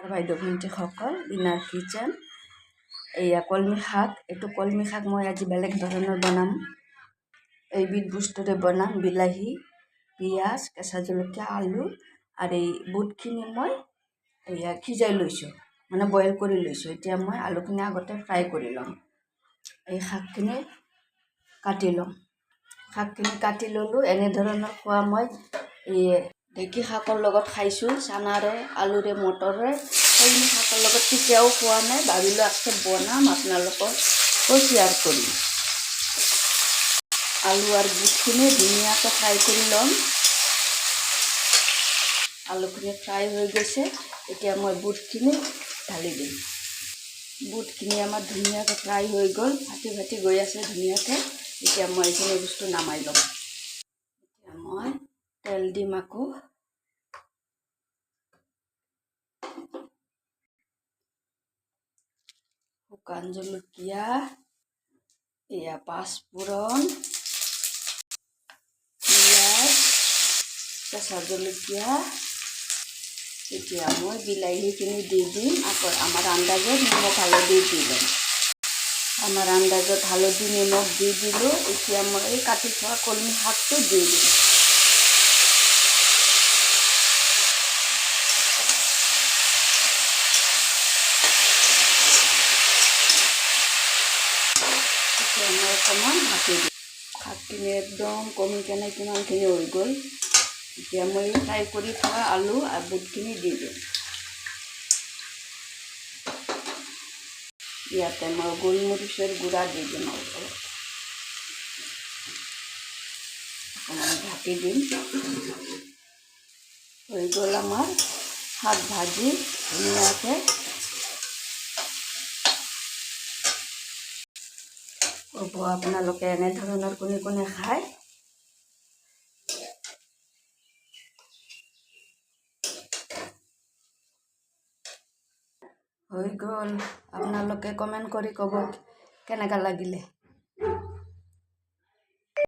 আমাৰ বাইদেউ ভণ্টিসকল inner kitchen এয়া কলমি শাক। এইটো কলমি শাক মই আজি বেলেগ ধৰণৰ বনাম। এইবিধ বস্তুৰে বনাম বিলাহী, পিঁয়াজ, কেঁচা জলকীয়া, আলু আৰু এই বুটখিনি মই এয়া সিজাই লৈছোঁ মানে বইল কৰি লৈছোঁ। এতিয়া মই আলুখিনি আগতে ফ্ৰাই কৰি ল'ম। এই শাকখিনি কাটি ল'ম। শাকখিনি কাটি ল'লোঁ, এনেধৰণৰ খোৱা মই এই ঢেঁকী শাকৰ লগত খাইছোঁ, চানাৰে, আলুৰে, মটৰে। কলমি শাকৰ লগত কেতিয়াও খোৱা নাই ভাবিলোঁ আজকে বনাম, আপোনালোকক শ্বেয়াৰ কৰিম। আলু আৰু বুটখিনি ধুনীয়াকৈ ফ্ৰাই কৰি ল'ম। আলুখিনি ফ্ৰাই হৈ গৈছে, এতিয়া মই বুটখিনি ঢালি দিম। বুটখিনি আমাৰ ধুনীয়াকৈ ফ্ৰাই হৈ গ'ল, ফাটি ফাটি গৈ আছে ধুনীয়াকৈ। এতিয়া মই এইখিনি বস্তু নামাই ল'ম। এতিয়া মই তেল দিম আকৌ। শুকান জলকীয়া এয়া পাঁচফোৰণ পিঁয়াজ কেঁচা জলকীয়া এতিয়া মই বিলাহীখিনি দি দিম আকৌ আমাৰ আন্দাজত নিমখ হালধি দি ল'ম আমাৰ আন্দাজত হালধি নিমখ দি দিলোঁ এতিয়া মই এই কাটি থোৱা কলমি শাকটো দি দিম এতিয়া অকণমান দিম শাকখিনি একদম কমি কেনে কিমানখিনি হৈ গ'ল। এতিয়া মই ফ্ৰাই কৰি থোৱা আলু আৰু বুটখিনি দি দিম। ইয়াতে মই গোলমৰিচৰ গুড়া দি দিম অলপ অকণমান ঢাকি দিম। হৈ গ'ল আমাৰ শাক ভাজি। ধুনীয়াকৈ ক'ব আপোনালোকে এনেধৰণৰ কোনে কোনে খায়? হৈ গ'ল আপোনালোকে কমেণ্ট কৰি ক'ব কেনেকুৱা লাগিলে।